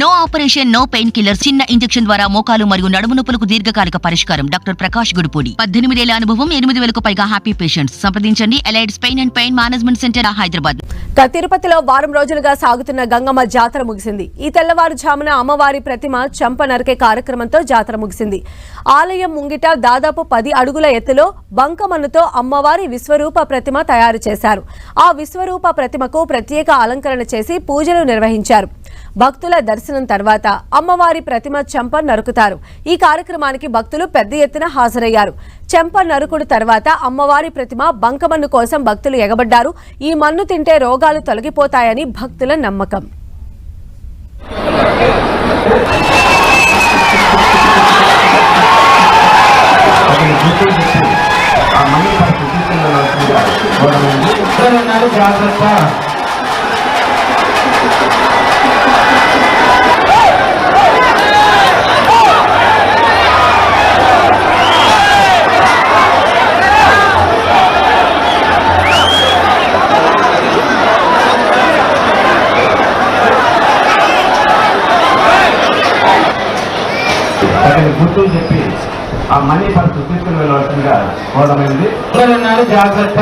No operation no pain killer చిన్న injection ద్వారా మోకాలు మరియు నడుము నొప్పులకు దీర్ఘకాలిక పరిష్కారం. డాక్టర్ ప్రకాష్ గుడిపూడి పద్దెనిమిదేళ్ళ అనుభవం ఎనిమిది వేలకు పైగా హ్యాపీ పేషెంట్స్ సంప్రదించండి. Allied pain and pain management centre Hyderabad తిరుపతిలో వారం రోజులుగా సాగుతున్న గంగమ్మ జాతర ముగిసింది. ఈ తెల్లవారుజామున అమ్మవారి ప్రతిమ చంప నరికే కార్యక్రమంతో జాతర ముగిసింది. ఆలయం ముంగిట దాదాపు పది అడుగుల ఎత్తులో బంకమన్నుతో అమ్మవారి విశ్వరూప ప్రతిమ తయారు చేశారు. ఆ విశ్వరూప ప్రతిమకు ప్రత్యేక అలంకరణ చేసి పూజలు నిర్వహించారు. భక్తుల దర్శనం తర్వాత అమ్మవారి ప్రతిమ చెంప నరుకుతారు. ఈ కార్యక్రమానికి భక్తులు పెద్ద ఎత్తున హాజరయ్యారు. చెంప నరుకుడు తర్వాత అమ్మవారి ప్రతిమ బంకమన్ను కోసం భక్తులు ఎగబడ్డారు. ఈ మన్ను తింటే రోగాలు తొలగిపోతాయని భక్తుల నమ్మకం. అతను తగిన గుర్తులు చెప్పి ఆ మనీ పర్సు తీసుకుని వెళ్ళవలసిందిగా కోరమైంది. జాగ్రత్త.